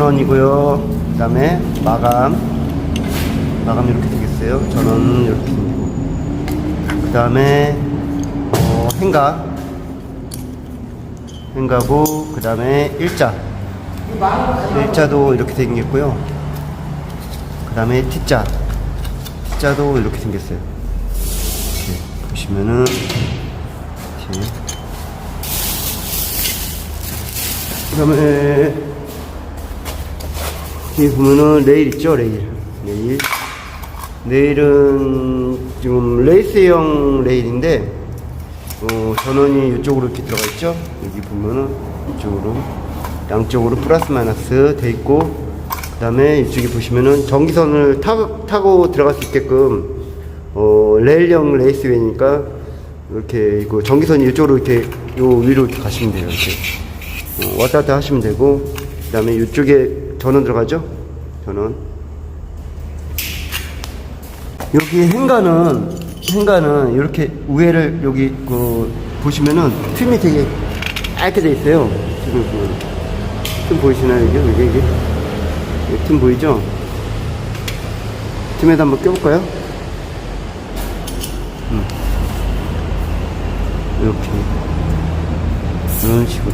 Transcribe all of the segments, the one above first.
전원이고요. 그 다음에 마감. 마감 이렇게 되겠어요. 전원 이렇게 생기고. 그 다음에 어, 행가. 행가고, 그 다음에 일자. 일자도 이렇게 생겼고요. 그 다음에 T자. T자도 이렇게 생겼어요. 이렇게 보시면은, 이렇게. 그 다음에, 여기 보면은 레일 있죠, 레일. 레일. 레일은 지금 레이스형 레일인데, 어, 전원이 이쪽으로 이렇게 들어가 있죠? 여기 보면은 이쪽으로. 양쪽으로 플러스 마이너스 돼 있고, 그 다음에 이쪽에 보시면은 전기선을 타고, 타고 들어갈 수 있게끔, 어, 레일형 레이스웨이니까, 이렇게, 이거 전기선이 이쪽으로 이렇게, 요 위로 이렇게 가시면 돼요, 이렇게. 어, 왔다 갔다 하시면 되고, 그 다음에 이쪽에 전원 들어가죠? 전원. 여기 행가는, 행가는 이렇게 위에를 여기 그, 보시면은 틈이 되게 얇게 돼 있어요. 지금 그, 틈 보이시나요? 이게, 이게, 이게? 이틈 보이죠? 틈에다 한번 껴볼까요? 음. 이렇게. 이런 식으로.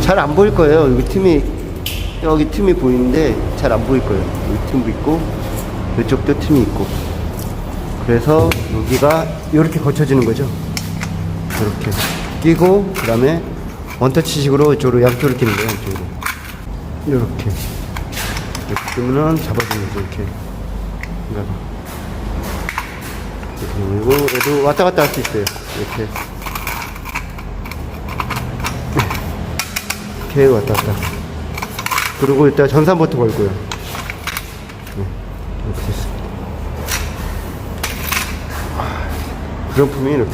잘 안 보일 거예요. 여기 틈이, 여기 틈이 보이는데 잘 안 보일 거예요. 여기 틈도 있고, 이쪽도 틈이 있고. 그래서 여기가 이렇게 거쳐지는 거죠. 이렇게 끼고, 그 다음에 원터치식으로 이쪽으로 양쪽으로 끼는 거예요. 이쪽으로. 이렇게. 이렇게 끼면은 잡아주는 거죠. 이렇게. 그러니까 이렇게 그리고 얘도 왔다 갔다 할 수 있어요. 이렇게. 이렇게 왔다 갔다. 그리고 일단 전산부터 걸고요. 네, 이렇게 됐습니다. 아, 부정품이 이렇게.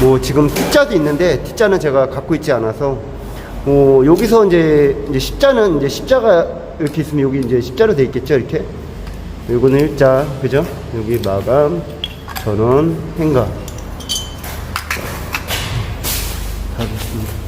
뭐 지금 T자도 있는데 T자는 제가 갖고 있지 않아서 뭐 여기서 이제 이제 십자는 이제 십자가 이렇게 있으면 여기 이제 십자로 돼 있겠죠 이렇게. 요거는 일자 그죠? 여기 마감 전원 행가 다 됐습니다.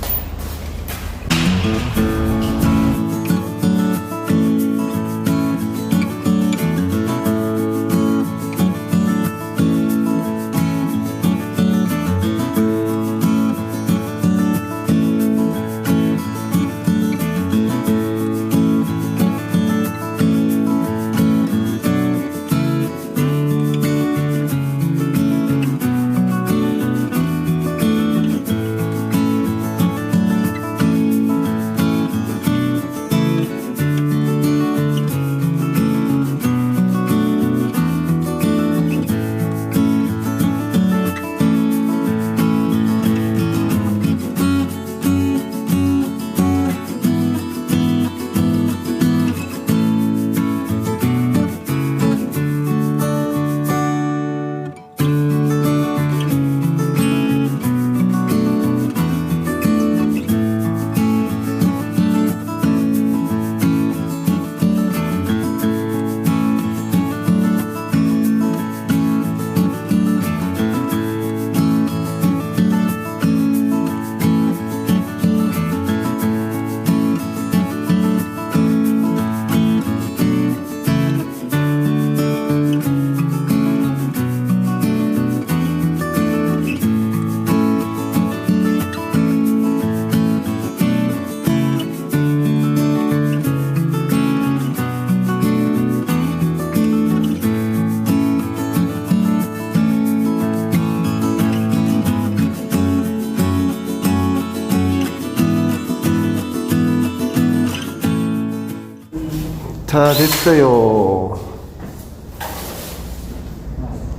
다 됐어요.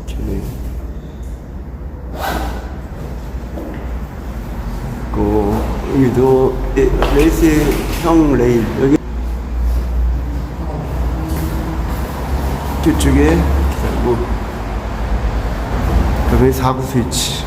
이렇게. 그, 여기도 레- 레이스 형 레일. 여기 뒤쪽에 기다리고. 그다음에 4구 스위치.